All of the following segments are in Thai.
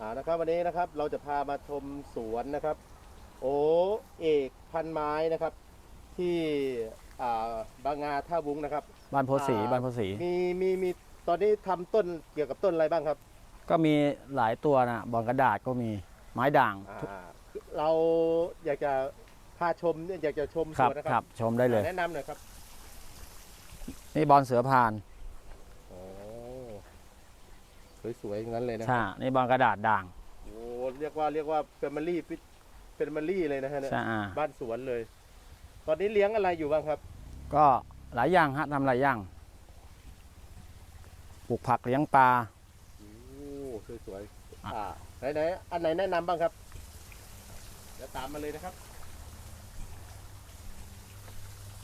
อ่านะครับวันนี้นะครับเราจะพามาชมสวนนะครับ โอเอกพันไม้นะครับ ที่อ่าบางงาท่าวุ้งนะครับ บ้านโพสีอ่า บ้านโพสี มีมีมีตอนนี้ทำต้นเกี่ยวกับต้นอะไรบ้างครับก็มีหลายตัวนะบอลกระดาษก็มีไม้ด่างอ่าทุกเราอยากจะพาชมเนี่ยอยากจะชมสครับวนนะคครัรับบชมได้เลยอ่าแนะนำหน่อยครับนี่บอลเสือพานโอ้ สวยๆอย่างนั้นเลยนะใช่นี่บอลกระดาษด่างโอ้เรียกว่าเรียกว่าเฟมิลี่เฟมิลี่เลยนะฮะเนี่ยใช่อ่าบ้านสวนเลย ตอนนี้เลี้ยงอะไรอยู่บ้างครับ ก็หลายอย่างฮะทำหลายอย่างปลูกผักเลี้ยงปลา โอ้สวยๆอะ อ่าไหนไหนอันไหนแนะนำบ้างครับเดี๋ยวตามมาเลยนะครับ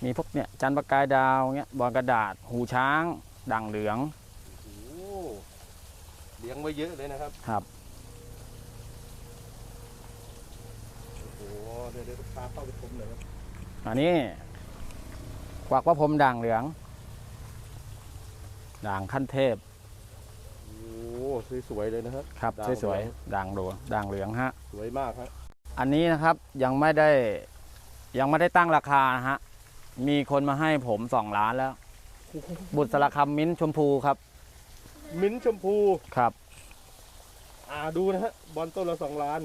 มีพวกเนี่ยจันทร์ประกายดาวเงี้ยบอลกระดาษ หูช้าง ด่างเหลืองโอ้ เลี้ยงไว้เยอะเลยนะครับครับ โอ้โหเดี๋ยวเดี๋ยวพาเข้าไปชมหน่อยครับอันนี้กวักว่าพรมด่างเหลือง ด่างขั้นเทพโอ้สวยๆเลยนะครับครับด่างเหลืองสวยๆด่างโดด่างเหลืองฮะ สวยมากครับอันนี้นะครับยังไม่ได้ยังไม่ได้ตั้งราคานะฮะ มีคนมาให้ผมสองล้านแล้ว บุตรสารคำมิ้นท์ชมพูครับ มิ้นท์ชมพูครับ อ่าดูนะฮะบอลต้นละสองล้าน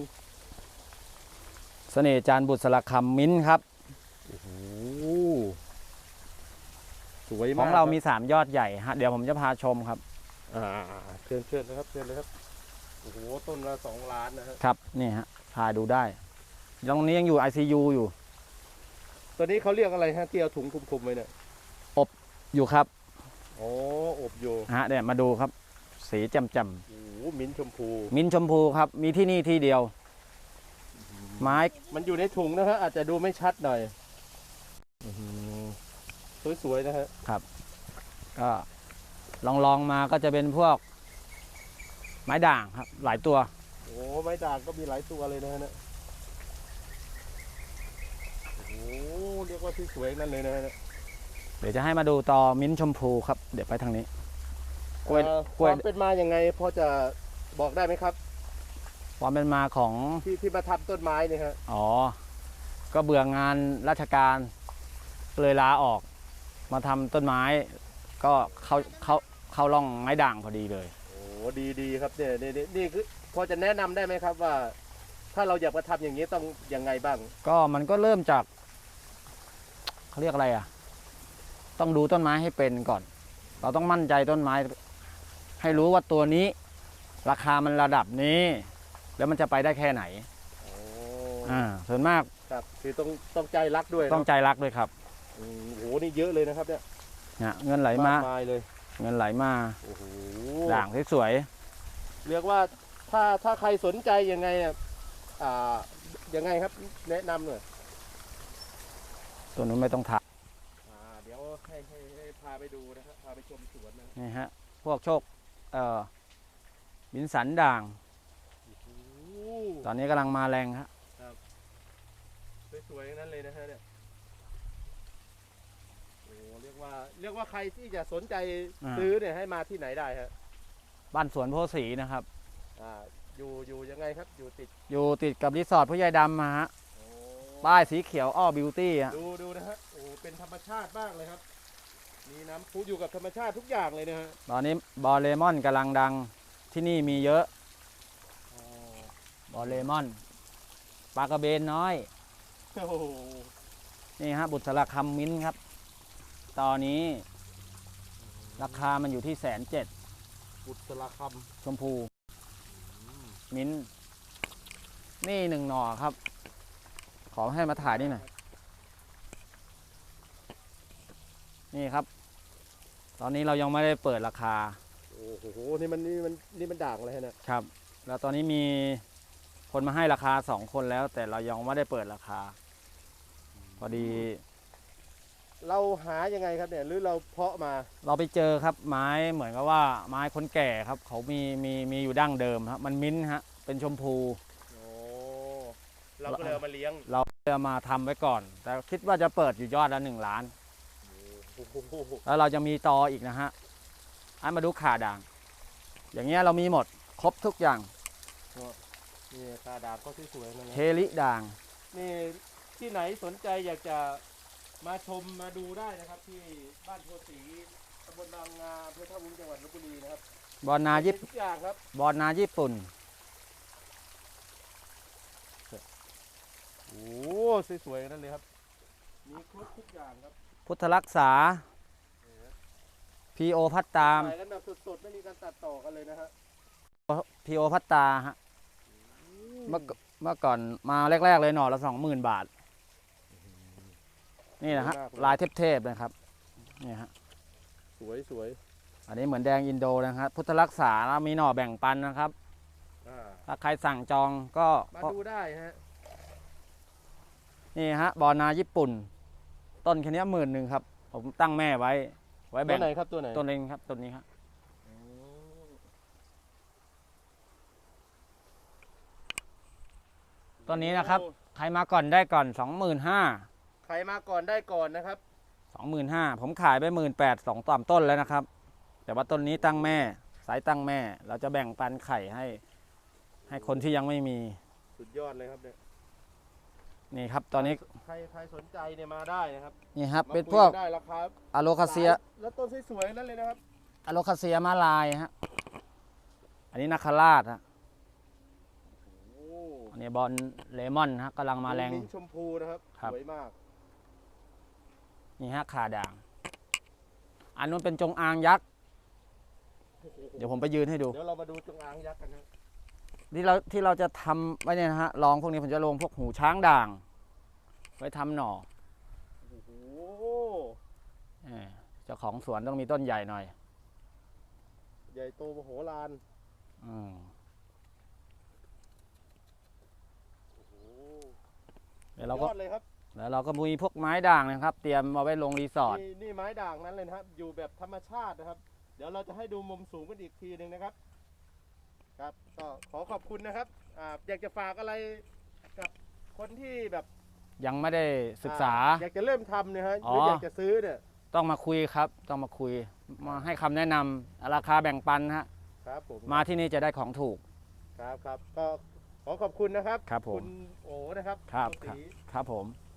เสน่ห์จันทร์บุตรสารคำมิ้นท์ครับ โอ้โหสวยขมากองเราคบมีสามยอดใหญ่ฮะเดี๋ยวผมจะพาชมครับ อ่าๆๆเชิญเชิญนะครับเชิญเลยครับโอ้โหต้นละสองล้านนะฮะครับนี่ฮะพาดูได้ตรงนี้ยังอยู่ ICU อยู่ตัวนี้เขาเรียกอะไรฮะที่เอาถุงคลุมๆไว้เนี่ยอยู่ครับโอ้อบอยู่ฮะเดี๋ยวมาดูครับ สีแจ่มโอ้โห มิ้นท์ชมพูๆมิ้นท์ชมพูครับ มีที่นี่ที่เดียว ไม้มันอยู่ในถุงนะฮะอาจจะดูไม่ชัดหน่อยอื้อหือสวยๆนะฮะก็ลองลองๆมาก็จะเป็นพวก ไม้ด่างครับ หลายตัว โอ้ไม้ด่างก็มีหลายตัวเลยนะฮะเนี่ยโอ้โหเรียกว่าที่สวยนั่นเลยนะฮะเนี่ยเดี๋ยวจะให้มาดูต่อมิ้นท์ชมพูครับ เดี๋ยวไปทางนี้ กล้วยเอ่อกล้วยความเป็นมายังไงพอจะบอกได้ไหมครับ ความเป็นมาของ ที่ที่มาทำต้นไม้เนี่ยฮะอ๋อ ก็เบื่องานราชการเลยลาออกมาทำต้นไม้ ก็เข้าเข้าเข้าร่องไม้ด่างพอดีเลย โอ้ดีดีครับเนี่ยนี่นี่นี่คือพอจะแนะนำได้ไหมครับว่า ถ้าเราอยากมาทำอย่างนี้ต้องยังไงบ้างก็มันก็เริ่มจากเขาเรียกอะไรอะ ต้องดูต้นไม้ให้เป็นก่อน เราต้องมั่นใจต้นไม้ ให้รู้ว่าตัวนี้ ราคามันระดับนี้ แล้วมันจะไปได้แค่ไหนโอ้อ่าส่วนมากครับคือต้องต้องใจรักด้วยต้องเนะใจรักด้วยครับอืมโอ้โหนี่เยอะเลยนะครับเนี่ยเนี่ยเงินไหลมากมายเลยเงินไหลมาโอ้โหด่างสวยเรียกว่าถ้าถ้าใครสนใจยังไงอะอ่ายังไงครับแนะนำหน่อยๆตัวนู้นไม่ต้องถามอ่าเดี๋ยวให้ให้ให้พาไปดูนะครับพาไปชมสวนนะ นี่ฮะพวกโชค เอ่อบินสันด่างโอ้โหตอนนี้กำลังมาแรงฮะสวยๆทั้งนั้นเลยนะฮะเนี่ยโอ้เรียกว่าเรียกว่าใครที่จะสนใจอ่าซื้อเนี่ยให้มาที่ไหนได้ฮะบ้านสวนโพสีนะครับอ่าอยู่อยู่ยังไงครับอยู่ติด อยู่ติดกับรีสอร์ทผู้ใหญ่ดำมาฮะโอ้ป้ายสีเขียวอ้อบิวตี้ฮะดูดูนะฮะโอ้เป็นธรรมชาติมากเลยครับ มีน้ำพุอยู่กับธรรมชาติทุกอย่างเลยนะฮะตอนนี้บอลเลมอนกำลังดังที่นี่มีเยอะอ๋อบอลเลมอนปลากระเบนน้อย โอ้โหนี่ฮะบุตรสลักคำมิ้นท์ครับ ตอนนี้ ราคามันอยู่ที่แสนเจ็ดบุตรคชมพูำมิ้นท์นี่หนึ่งหน่อครับ ขอให้มาถ่ายนี่หน่อยนี่ครับ ตอนนี้เรายังไม่ได้เปิดราคาโอ้โหนี่มันนี่มันนี่มันด่างอะไรฮะเนี่ย ครับ แล้วตอนนี้มีคนมาให้ราคาสองคนแล้ว แต่เรายังไม่ได้เปิดราคา พอดี เราหายังไงครับเนี่ยหรือเราเพาะมา เราไปเจอครับไม้เหมือนกับว่าไม้คนแก่ครับ เขามีมีมีอยู่ดั้งเดิมครับมันมิ้นท์ฮะเป็นชมพู โอ้เราก็เลยเอามาเลี้ยง เราจะมาทำไว้ก่อน แต่คิดว่าจะเปิดอยู่ยอดละหนึ่งล้านโอ้โห แล้วเราจะมีตออีกนะฮะให้มาดูขาด่าง อย่างเงี้ยเรามีหมดครบทุกอย่างโอ้นี่คาดาบก็สวยๆนะเทลิด่าง นี่ที่ไหนสนใจอยากจะมาชมมาดูได้นะครับ ที่บ้านโพสีตำบลบางงาอำเภอท่าวุ้งจังหวัดลบบุรีนะครับบอลนาญี่มีทุกอย่างครับบอลนาญี่ปุ่นโอ้สวยๆนั่นเลยครับ มีครบทุกอย่างครับ พุทธรักษา พีโอพัตตามถ่ายกันแบบสดๆ ไม่มีการตัดต่อกันเลยนะฮะพีโอพัตตาฮะเมื่อก่เมื่อก่อนมาแรก ๆ เลยหน่อละสองหมื่นบาท นี่นะฮะลายเทพๆนะครับนี่ฮะสวยสวยอันนี้เหมือนแดงอินโดนะครับพุทธรักษาแล้วมีหน่อแบ่งปันนะครับ อ่าถ้าใครสั่งจองก็มาก็ดูได้ฮะ นี่ฮะบอลนาญี่ปุ่น ต้นแค่เนี้หมื่นหนึ่งครับ ผมตั้งแม่ไว้ ไว้ตัแบ่วงไหนครับตัวไหนต้นเองครับต้นนี้ครับอืมต้นนี้นะครับ ใครมาก่อนได้ก่อนสองหมื่นห้าใครมาก่อนได้ก่อนนะครับ สองหมื่นห้าผมขายไปหมื่นแปดสองต่อมต้นแล้วนะครับ แต่ว่าต้นนี้ตั้งแม่ สายตั้งแม่ เราจะแบ่งปันไข่ให้ ให้คนที่ยังไม่มี สุดยอดเลยครับเนี่ย นี่ครับตอนนี้ใครใครสนใจเนี่ยมาได้นะครับนี่ครับมาเป็นคุยพวกได้ราคาอะโลคาเซีย แล้วต้นสวยๆนั่นเลยนะครับ อะโลคาเซียมาลายฮะ อันนี้นาคาราชฮะ โอ้อันนี้บอลเลมอนฮะกำลังมาแรง ลิ้นชมพูนะครับครับ สวยมาก นี่ฮะขาด่าง อันนู้นเป็นจงอางยักษ์ เดี๋ยวผมไปยืนให้ดู เดี๋ยวเรามาดูจงอางยักษ์กันนะ ที่เราที่เราจะทำไว้เนี่ยนะฮะลองพวกนี้ผมจะลงพวกหูช้างด่าง ไว้ทำหน่อโอ้โหเออเจ้าของสวนต้องมีต้นใหญ่หน่อย ใหญ่โตมโหฬารอืมโอ้โหเดี๋ยวเรายก็อดเลยครับแล้วเราก็มีพวกไม้ด่างนะครับ เตรียมเอาไว้ลงรีสอร์ทนี่นี่ไม้ด่างนั้นเลยนะครับ อยู่แบบธรรมชาตินะครับ เดี๋ยวเราจะให้ดูมุมสูงกันอีกทีหนึ่งนะครับ ครับก็ขอขอบคุณนะครับอ่าอยากจะฝากอะไรกับคนที่แบบยังไม่ได้ศึกษา อ่อยากจะเริ่มทำเนี่ยฮะหอ๋อรืออยากจะซื้อเนี่ยต้องมาคุยครับ ต้องมาคุย มาให้คำแนะนำราคาแบ่งปันฮะครับผมมาที่นี่จะได้ของถูก ครับครับก็ขอขอบคุณนะครับครับผม ณโอนะครับครับโอครับศครับผมค